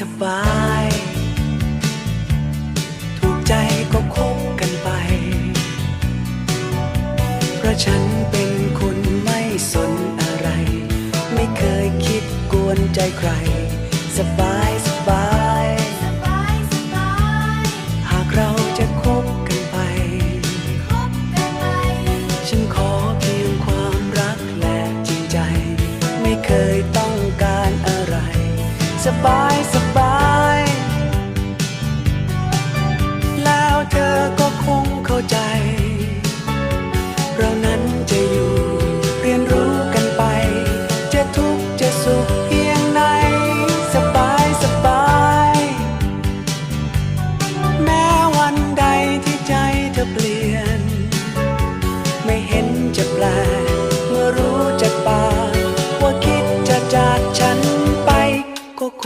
สบาย ถูกใจก็คบกันไป เพราะฉันเป็นคนไม่สนอะไร ไม่เคยคิดกวนใจใคร สบาย สบายสบาย